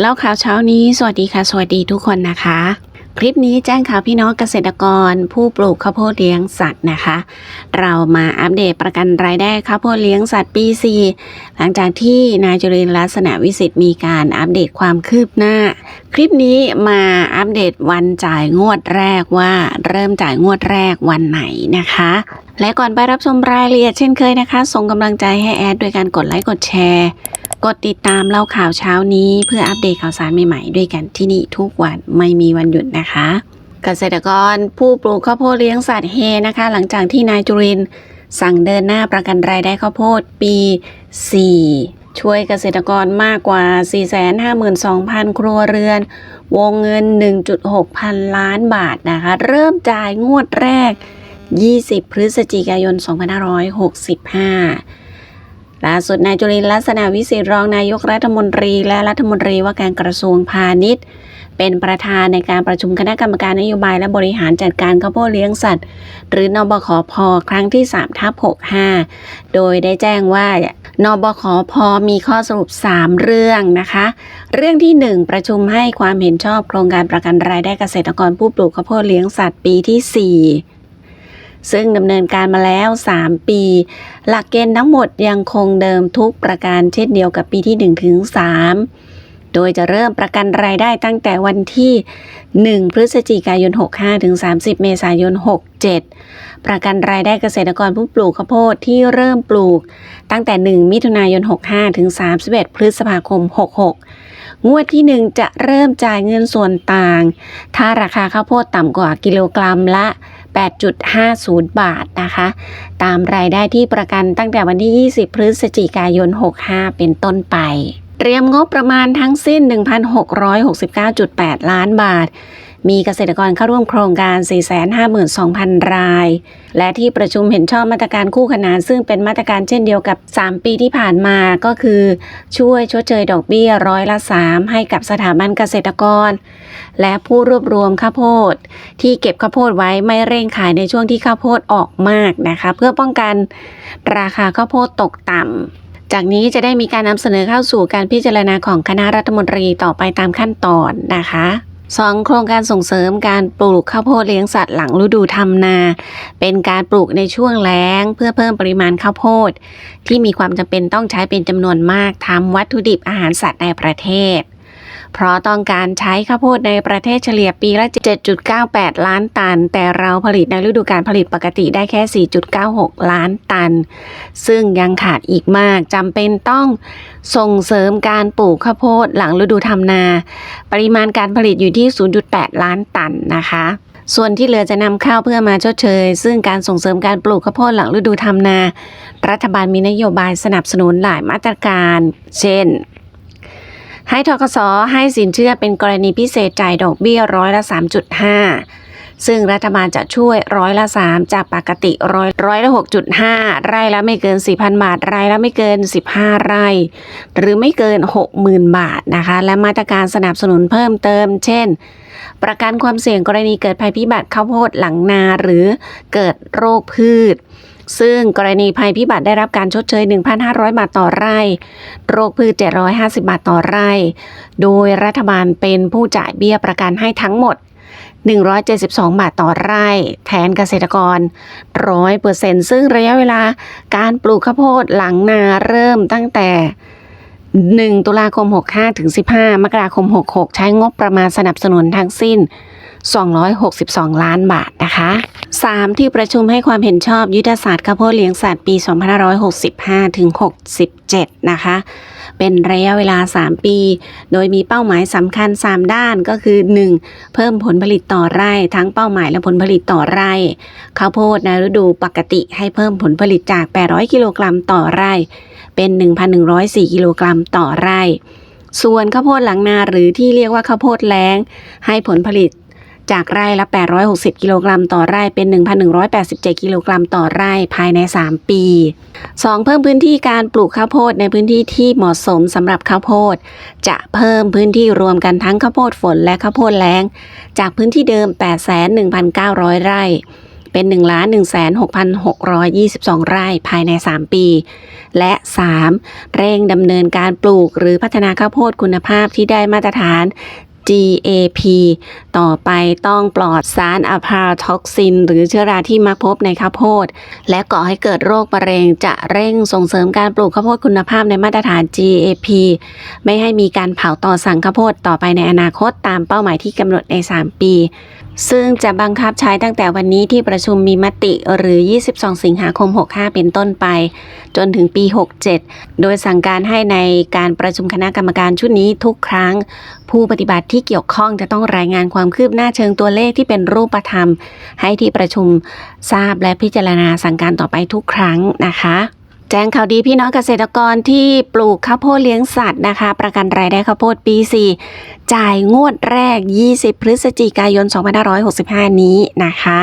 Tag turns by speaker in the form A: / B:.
A: แล้วข่าวเช้านี้ สวัสดีค่ะ สวัสดีทุกคนนะคะ คลิปนี้แจ้งข่าวพี่น้องเกษตรกร ผู้ปลูกข้าวโพดเลี้ยงสัตว์นะคะ เรามาอัปเดตประกันรายได้ข้าวโพดเลี้ยงสัตว์ปี4หลังจากที่นายจุรินทร์ลักษณะวิสิทธิ์มีการอัปเดตความคืบหน้า คลิปนี้มาอัปเดตวันจ่ายงวดแรกว่าเริ่มจ่ายงวดแรกวันไหนนะคะและก่อนไปรับชมรายละเอียดเช่นเคยนะคะ ส่งกำลังใจให้แอดด้วยการกดไลค์กดแชร์ กดติดตามเล่าข่าวเช้านี้เพื่ออัปเดตข่าวสารใหม่ๆ ด้วยกันที่นี่ทุกวันไม่มีวันหยุดนะคะ เกษตรกรผู้ปลูกข้าวโพดเลี้ยงสัตว์เฮนะคะ หลังจากที่นายจุรินสั่งเดินหน้าประกันรายได้ข้าวโพดปี 4 ช่วยเกษตรกรมากกว่า 452,000 ครัวเรือน วงเงิน 1.6 พันล้านบาทนะคะ เริ่มจ่ายงวดแรก 20 พฤศจิกายน 2565 ล่าสุดนายจุลินทร์ลักษณะวิสิทธิ์รองนายกรัฐมนตรี และรัฐมนตรีว่าการกระทรวงพาณิชย์ เป็นประธานในการประชุมคณะกรรมการนโยบายและบริหารจัดการข้าวโพดเลี้ยงสัตว์ หรือนบขพครั้งที่3ทับ65 โดยได้แจ้งว่านบขพมีข้อสรุป 3 เรื่องนะคะ เรื่องที่ 1 ประชุมให้ความเห็นชอบโครงการประกันรายได้เกษตรกรผู้ปลูกข้าวโพดเลี้ยงสัตว์ปีที่ 4 ซึ่งดำเนินการมาแล้ว 3 ปี หลักเกณฑ์ทั้งหมดยังคงเดิมทุกประการเช่นเดียวกับปีที่ 1 ถึง 3 โดยจะเริ่มประกันรายได้ตั้งแต่วันที่ 1 พฤศจิกายน 65 ถึง 30 เมษายน 67 ประกันรายได้เกษตรกรผู้ปลูกข้าวโพดที่เริ่มปลูกตั้งแต่ 1 มิถุนายน 65 ถึง 31 พฤษภาคม 66 งวดที่ 1 จะเริ่มจ่ายเงินส่วนต่าง ถ้าราคาข้าวโพดต่ำกว่ากิโลกรัมละ 8.50 บาทนะคะ ตามรายได้ที่ประกันตั้งแต่วันที่ 20 พฤศจิกายน 65 เป็นต้นไปเตรียมงบประมาณทั้งสิ้น 1,669.8 ล้านบาท มีเกษตรกรเข้าร่วมโครงการ 452,000 ราย และที่ประชุมเห็นชอบมาตรการคู่ขนาน ซึ่งเป็นมาตรการเช่นเดียวกับ 3 ปีที่ผ่านมาก็คือ ช่วยชดเชยดอกเบี้ยร้อยละ 3 ให้กับสถาบันเกษตรกร และผู้รวบรวมข้าวโพด ที่เก็บข้าวโพดไว้ไม่เร่งขายในช่วงที่ข้าวโพดออกมากนะคะ เพื่อป้องกันราคาข้าวโพดตกต่ำจากนี้จะได้มีการนำเสนอเข้าสู่การพิจารณาของคณะรัฐมนตรีต่อไปตามขั้นตอนนะคะ สองโครงการส่งเสริมการปลูกข้าวโพดเลี้ยงสัตว์หลังฤดูทำนา เป็นการปลูกในช่วงแล้ง เพื่อเพิ่มปริมาณข้าวโพด ที่มีความจำเป็นต้องใช้เป็นจำนวนมากทำวัตถุดิบอาหารสัตว์ในประเทศ เพราะต้องการใช้ข้าวโพดในประเทศเฉลี่ยปีละ 7.98 ล้านตัน แต่เราผลิตในฤดูการผลิตปกติได้แค่ 4.96 ล้านตัน ซึ่งยังขาดอีกมากจำเป็นต้องส่งเสริมการปลูกข้าวโพดหลังฤดูทำนา ปริมาณการผลิตอยู่ที่ 0.8 ล้านตันนะคะส่วนที่เหลือจะนำเข้าเพื่อมาชดเชย ซึ่งการส่งเสริมการปลูกข้าวโพดหลังฤดูทำนา รัฐบาลมีนโยบายสนับสนุนหลายมาตรการ เช่น ให้ทกสให้สินเชื่อเป็นกรณีพิเศษจ่ายดอกเบี้ยร้อยละ 3.5 ซึ่งรัฐบาลจะช่วยร้อยละ 3 จากปกติร้อยร้อยละ 6.5 ไร่ละไม่เกิน 4,000 บาท ไร่ละไม่เกิน 15 ไร่ หรือไม่เกิน 60,000 บาทนะคะ และมาตรการสนับสนุนเพิ่มเติม เช่นประกันความเสี่ยงกรณีเกิดภัยพิบัติข้าวโพดหลังนาหรือเกิดโรคพืช ซึ่งกรณีภัยพิบัติได้รับการชดเชย 1,500 บาทต่อไร่ โรคพืช 750 บาทต่อไร่ โดยรัฐบาลเป็นผู้จ่ายเบี้ยประกันให้ทั้งหมด 172 บาทต่อไร่ แทนเกษตรกร 100%ซึ่งระยะเวลาการปลูกข้าวโพดหลังนาเริ่มตั้งแต่ 1 ตุลาคม 65 ถึง 15 มกราคม 66 ใช้งบประมาณสนับสนุนทั้งสิ้น 262 ล้านบาทนะคะ 3. ที่ประชุมให้ความเห็นชอบยุทธศาสตร์ข้าวโพดเลี้ยงสัตว์ปี 2565 ถึง 67 นะคะ เป็นระยะเวลา 3 ปี โดยมีเป้าหมายสำคัญ 3 ด้านก็คือ 1. เพิ่มผลผลิตต่อไร่ ทั้งเป้าหมายและผลผลิตต่อไร่ข้าวโพดในฤดูปกติให้เพิ่มผลผลิตจาก 800 กิโลกรัมต่อไร่ เป็น 1,104 กิโลกรัมต่อไร่ส่วนข้าวโพดหลังนาหรือที่เรียกว่าข้าวโพดแล้ง ให้ผลผลิต จากไร่ละ 860 กิโลกรัมต่อไร่เป็น 1,187 กิโลกรัมต่อไร่ภายใน 3 ปี 2. เพิ่มพื้นที่การปลูกข้าวโพดในพื้นที่ที่เหมาะสมสำหรับข้าวโพด จะเพิ่มพื้นที่รวมกันทั้งข้าวโพดฝนและข้าวโพดแล้ง จากพื้นที่เดิม8,1,900 ไร่เป็น 1 1 6 6 2 2 ไร่ภายใน 3 ปี และ 3. เร่งดำเนินการปลูกหรือพัฒนาข้าวโพดคุณภาพที่ได้มาตรฐาน GAP ต่อไปต้องปลอดสารอะพาท็อกซิน หรือเชื้อราที่มักพบในข้าวโพด และก่อให้เกิดโรคมะเร็งจะเร่งส่งเสริมการปลูกข้าวโพดคุณภาพในมาตรฐาน GAP ไม่ให้มีการเผาต่อสั่งข้าวโพดต่อไปในอนาคตตามเป้าหมายที่กำหนดใน 3 ปี ซึ่งจะบังคับใช้ตั้งแต่วันนี้ที่ประชุมมีมติหรือ 22 สิงหาคม 65 เป็นต้นไป จนถึงปี 67 โดยสั่งการให้ในการประชุมคณะกรรมการชุดนี้ทุกครั้ง ผู้ปฏิบัติที่เกี่ยวข้องจะต้องรายงานความคืบหน้าเชิงตัวเลขที่เป็นรูปธรรม ให้ที่ประชุมทราบและพิจารณาสั่งการต่อไปทุกครั้งนะคะแจ้งข่าวดีพี่น้องเกษตรกรที่ปลูกข้าวโพดเลี้ยงสัตว์นะคะ ประกันรายได้ข้าวโพดปี 4 จ่ายงวดแรก 20 พฤศจิกายน 2565 นี้นะคะ